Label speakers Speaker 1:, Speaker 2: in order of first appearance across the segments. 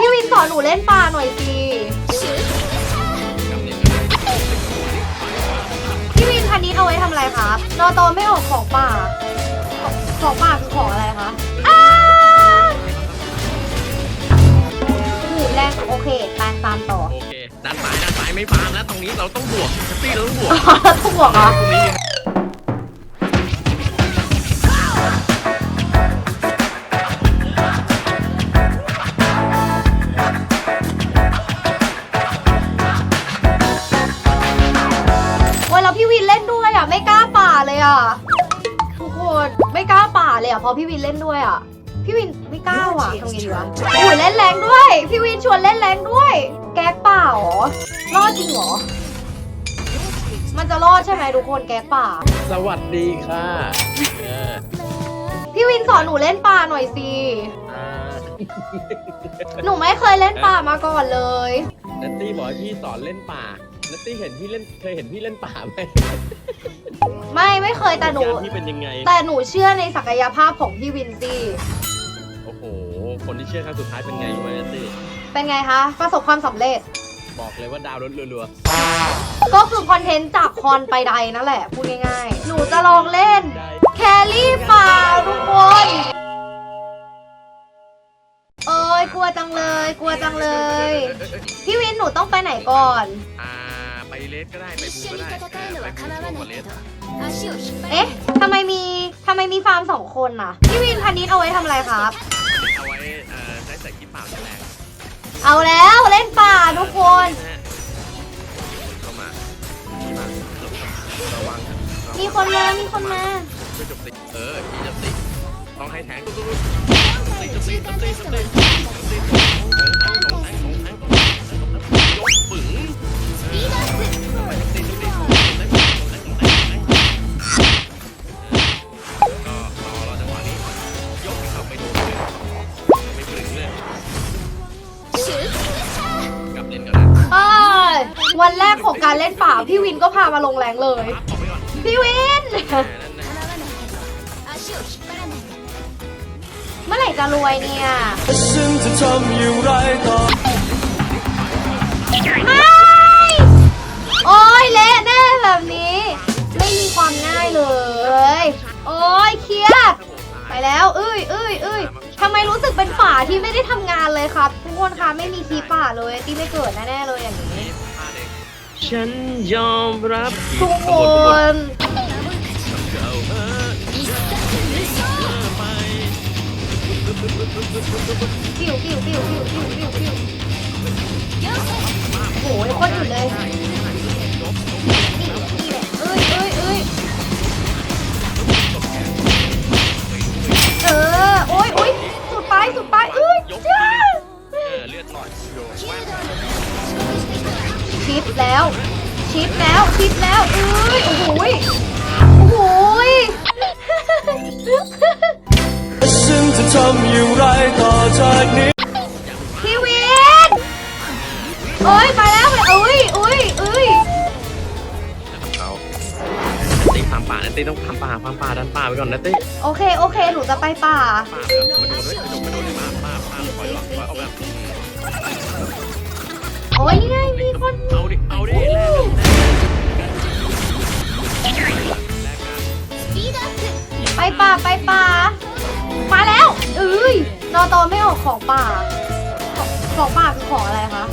Speaker 1: พี่วินสอนหนูเล่นป่าหน่อยสิพี่วินคันนี้เอาไว้ทำอะไรครับนอตอไม่ออกของป่าของของป่าคือของอะไรคะอ้าหูแรงโอเคตามตามต่อ
Speaker 2: โอเคด้านซ้ายด้านซ้ายไม่ฟาร์มแล้วตรงนี้เราต้องบวกแท็กซี่เราต้องบวก
Speaker 1: ทุกหัวเหรอ
Speaker 2: ตรงนี้
Speaker 1: เลยอะเพราะพี่วินเล่นด้วยอะ พี่วินไม่กล้าว่ะทำไงดีวะอุ้ยเล่นแรงด้วย พี่วินชวนเล่นแรงด้วย แก๊กป่าเหรอรอดจริงเหรอ มันจะรอดใช่ไหมทุกคนแก๊กป่า
Speaker 2: สวัสดีค่ะเออ
Speaker 1: พี่วินสอนหนูเล่นป่าหน่อยสิ
Speaker 2: อ่า
Speaker 1: หนูไม่เคยเล่นป่ามาก่อนเลย
Speaker 2: นัตตี้บอกให้พี่สอนเล่นป่า นัตตี้เห็นพี่เล่นเคยเห็นพี่เล่นป่าไหม
Speaker 1: ไม่ไม่เคยแต่หนู
Speaker 2: การพี่เป็นยังไง
Speaker 1: แต่หนูเชื่อในศักยภาพของพี่วินสิ
Speaker 2: โอ้โห คนที่เชื่อครั้งสุดท้ายเป็นไงรู้ไหมนัตตี้
Speaker 1: เป็นไงคะ ประสบความสำเร็จ
Speaker 2: บอกเลยว่าดาวรัว
Speaker 1: ก็คือคอนเทนต์จากคอนไปใดนั่นแหละ พูดง่ายๆ หนูจะลองเล่น
Speaker 2: ๆ ได้
Speaker 1: แครี่ป่าทุกคน เอ้ยกลัวจังเลย กลัวจังเลย พี่วินหนูต้องไปไหนก่อน
Speaker 2: อ่าไป เลสก็ได้ไป
Speaker 3: 一
Speaker 2: บู
Speaker 3: 緒
Speaker 2: ก็
Speaker 3: に
Speaker 2: ได้
Speaker 3: 戦うのは構わ
Speaker 2: ไป
Speaker 3: な
Speaker 2: บู
Speaker 3: い
Speaker 2: เล
Speaker 3: け
Speaker 2: ส
Speaker 3: ど足を引っ張
Speaker 1: เอ๊ะทำไมมีทำไมมีฟาร์มสองคนน่ะ พี่วินคันนี้เอาไว้ทำอะไรครับ
Speaker 2: เอาไว้เอ่อได้ใส่กิ๊บเปล่าแฉลง
Speaker 1: เอาแล้วเล่นป่าทุกคน
Speaker 2: เข้ามานี่มาระวังระวัง
Speaker 1: มีคนมา มีคนมา
Speaker 2: ช่วยจบติเออพี่จบติต้องให้แทงตุ๊บๆ
Speaker 3: 今回の中間テストの一
Speaker 2: ย ก็
Speaker 1: พามาลงแรงเลย พี่วิน เมื่อไหร่จะรวยเนี่ย
Speaker 4: ไม่
Speaker 1: โอ้ยเละแน่แบบนี้ ไม่มีความง่ายเลย โอ้ยเครียด ไปแล้วเอ้ยเอ้ยเอ้ยทำไมรู้สึกเป็นฝ่าที่ไม่ได้ทำงานเลยครับ ทุกคนคะไม่มีคีป่าเลยที่ไม่เกิดแน่ๆเลยอย่างนี้
Speaker 2: ฉันยอมรับ
Speaker 1: ทุกค
Speaker 2: น
Speaker 1: โอ้ยคตรยุดเล
Speaker 2: ย
Speaker 1: พี่วินโอ้ยไปแล้วไปเอ้ยเอ้ยเอ้ย
Speaker 2: เขาตีทำป่านะตีต้องทำป่าทำป่าดันป่าไปก่อนนะตี
Speaker 1: โอเคโอเคหนูจะไปป่า
Speaker 2: ป่าเออมาโดนด้วย นอ
Speaker 1: ตอไม่ออกของป่า ของป่าคือของอะไรคะ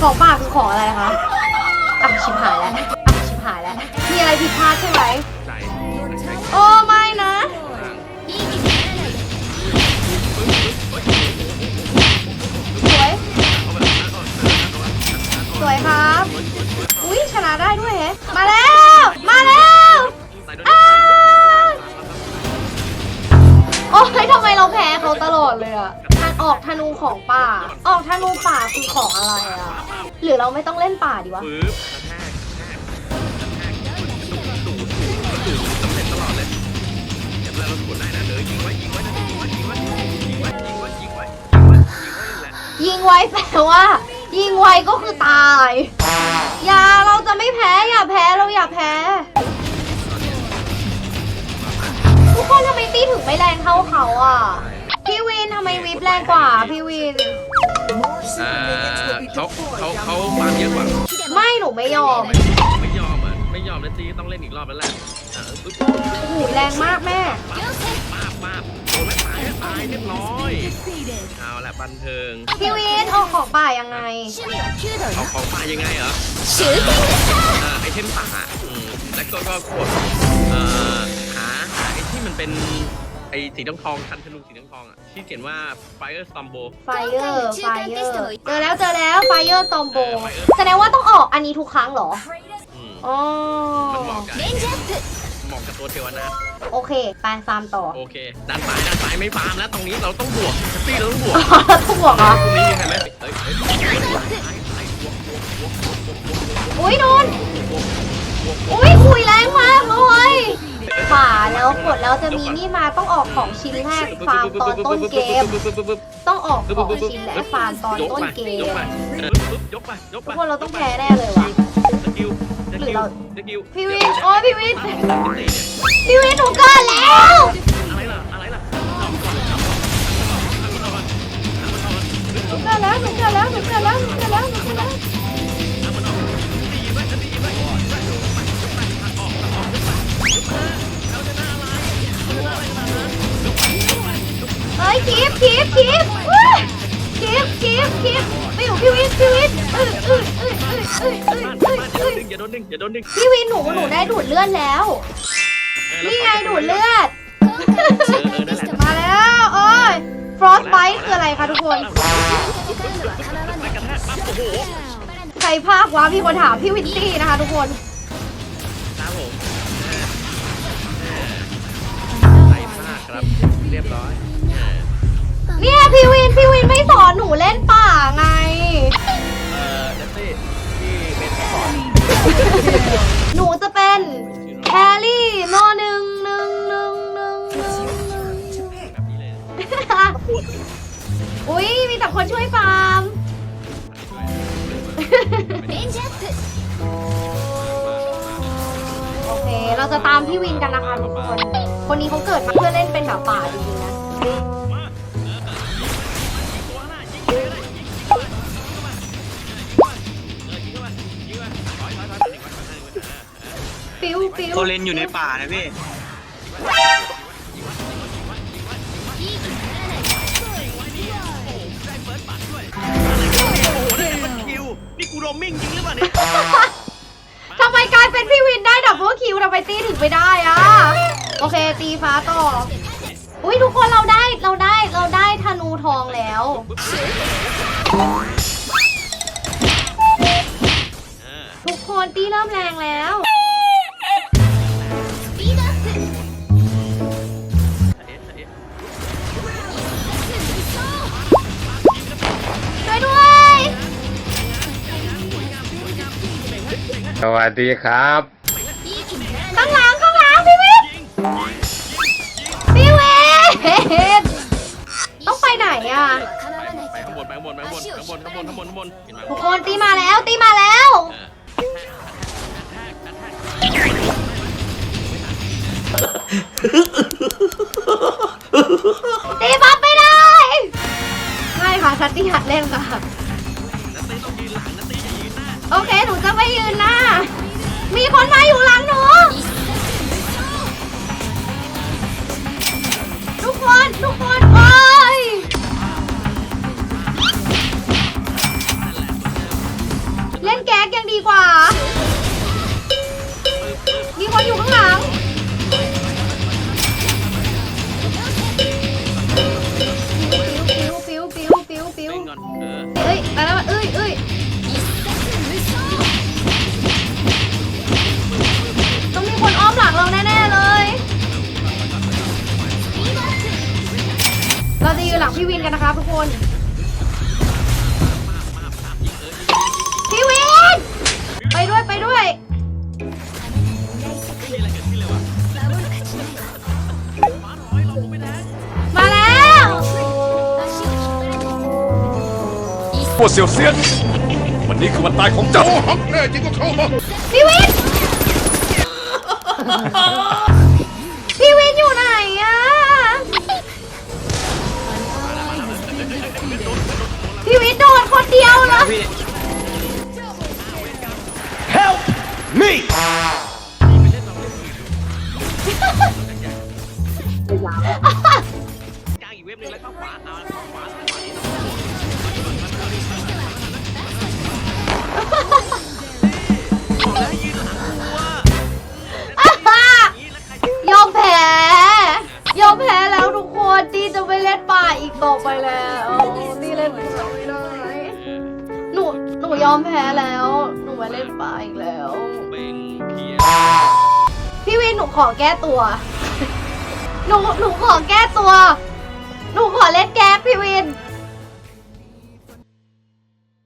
Speaker 1: ของป่าคือของอะไรคะอะชิบหายแล้วอะชิบหายแล้ว มีอะไรผิดพลาดใช่ไหมโอ้ไม่นะสวย สวยครับ อุ้ยชนะได้ด้วยเหรอมาแล้ว ตลอดเลยอะทานออกธนูของป่า ออกธนูป่าคือของอะไรอะหรือเราไม่ต้องเล่นป่าดีวะ
Speaker 2: ปึ๊บกระแทกกระแทกกระแทกดูดดูดสำเร็จตลอดเลยเดี๋ยวเวลาเรากดได้นะเดี๋ยวยิงไว้ยิงไว้ยิงไว้ยิงไว้ยิงไว้ยิงไว้ยิงไว้ยิงไว้ยิงไว้นั่นแหละ
Speaker 1: ยิงไวแปลว่า ยิงไว้ก็คือตาย อย่าเราจะไม่แพ้อย่าแพ้เราอย่าแพ้ ทุกคนทำไมตีถึงไม่แรงเท่าเขาอะ พี่วินทำไมวิปแรงกว่า พี่วิน
Speaker 2: เขาเขาเขาฟาร์เยอะกว่า
Speaker 1: ไม่หนูไม่ยอม
Speaker 2: ไม่ยอมอ่ไม่ยอมเลยตีต้องเล่นอีกรอบแล้วแหละ
Speaker 1: โหูแรงมากแม่
Speaker 2: มาบมาบโดนไม่ตายไม่ตายเรียบร้อยเอาละบันเทิง
Speaker 1: พี่วินออกของป่ายังไง
Speaker 2: เอาของป่ายังไงเหรออ่าไอเทมป่าแล้วก็ก็กดเอ่อ ไอสีทองทองคันธนูสีทองทองอะที่เขียนว่า Fire Stombo
Speaker 1: ไฟเออร์ไฟเออร์เจอแล้วเจอแล้วไฟเออร์ซอมโบแสดงว่าต้องออกอันนี้ทุกครั้งเหรอ
Speaker 2: อืม
Speaker 1: อ๋อ
Speaker 2: มันกับมาะกับตัวเทวนาถ
Speaker 1: โอเค ไปฟาร์มต่อ
Speaker 2: โอเคด้านซ้ายด้านซ้ายไม่ฟาร์มแล้วตรงนี้เราต้องบวกตีเราต้องบวก
Speaker 1: ต้องบวกเหรอ
Speaker 2: ตรงนี้ยัไหมเอ้
Speaker 1: ยโดนโอ้ยคุยแรงมากเลย ป่าแล้วกดแล้วจะมีนี่มาต้องออกของชิ้นแรกฟาร์มตอนต้นเกม ต้องออกของชิ้นและฟาร์มตอนต้นเกม
Speaker 2: ยกไปยกไปยกไป
Speaker 1: ทุกคนเราต้องแพ้แน่เลยว่ะ
Speaker 2: สกิลส
Speaker 1: หรื
Speaker 2: กิ
Speaker 1: อ
Speaker 2: ล
Speaker 1: เรา
Speaker 2: สกิล
Speaker 1: พี่วินโอ้ยพี่วินพี่วินหนูเกิดแล้ว
Speaker 2: อะไรล่ะอะไรล่ะ
Speaker 1: หนูเกิดแล้วหนูเกิดแล้วหนูเกิดแล้วหนูเกิดแล้วหนูเกิดแล้ว คีบคีบคีบคีบคีบคีบไปอยู่พี่วินพี่วินเอ้ยเอ้ยเอ้ยเอ้ยเอ้ยเอ้ยเอ้ยเอ้ย
Speaker 2: อย่าโดนดึงอย่าโดนดึง
Speaker 1: พี่วินหนูหนูได้ดูดเลือดแล้ว นี่ไงดูดเลือด มาแล้วโอ้ย frost bite คืออะไรคะทุกคน
Speaker 2: กระแทกปั๊บโอ้โห
Speaker 1: ใครภาควะมีคนถามพี่วินตี้นะคะทุกคน
Speaker 2: ครับผมใส่ผ้าครับ เรียบร้อย
Speaker 1: เนี่ยพี่วินพี่วินไม่สอนหนูเล่นป่าไง
Speaker 2: เออเดซี่ที่เป็นสอร์
Speaker 1: หนูจะเป็นแคลรี่มหนึ่งหนึ่งหนึ่งหนึ่งหนึ่งอุ้ยมีแต่คนช่วยฟาร์ม โอเค เราจะตามพี่วินกันนะคะทุกคน คนนี้เขาเกิดมาเพื่อเล่นเป็นแบบป่าจริงๆนะ ฟิวฟิว
Speaker 5: เขาเล่นอยู่ในป่านะพี่
Speaker 2: คิว นี่กูโรมมิ่งจริงหรือเปล่าเนี่ย
Speaker 1: ทำไมกลายเป็นพี่วินได้ดับเบิลคิวทำไมตีถึงไม่ได้อะโอเค ตีฟ้าต่อ อุ้ยทุกคนเราได้เราได้เราได้ธนูทองแล้ว ทุกคนตีเริ่มแรงแล้ว
Speaker 6: สวัสดีครับ
Speaker 1: ข้างหลังข้างหลังพี่วิทย์พี่วิทต้องไปไหนอะ
Speaker 2: ไปข้างบนไปข้างบนไปข้างบนข้างบนข้างบนข้างบนขบนน
Speaker 1: ทุกคนตีมาแล้วตีมาแล้ว ตีบัฟไม่ได้ใช่ค่ะชัตที่หัดเล่นค่ะ
Speaker 2: นัตตีต้องยืนหลังนะ
Speaker 1: โอเค หนูจะไม่ยืนหน้า มีคนมาอยู่หลังหนู ทุกคน ทุกคน โอ้ย เล่นแก๊กยังดีกว่า
Speaker 2: เรา
Speaker 1: จะยืนหลังพี่วินกันนะคะทุกคน พี่วิน ไปด้วยไปด้วย มาแล้ว
Speaker 4: พวกเสี่ยวเซียน วันนี้คือวันตายของเจ้าฮักแน่จริงก็เข้ามา
Speaker 1: พี่วิน พี่วินอยู่ไหนอะ พี่วิทโดนคนเดียวเหรอ
Speaker 2: Help me กลางอีงแล้วยนอะวะ
Speaker 1: ยอมแพ้ยอมแพ้แล้วทุกคนดีจะไม่เล่นป่าอีกต่อไปแล้วดีเล่นไม่ได้ ยอมแพ้แล้ว หนูไม่เล่นป่าอีกแล้ว
Speaker 2: เบ่งเคลียร์
Speaker 1: พี่วินหนูขอแก้ตัว หนูหนูขอแก้ตัว หนูขอเล่นแก๊สพี่วิน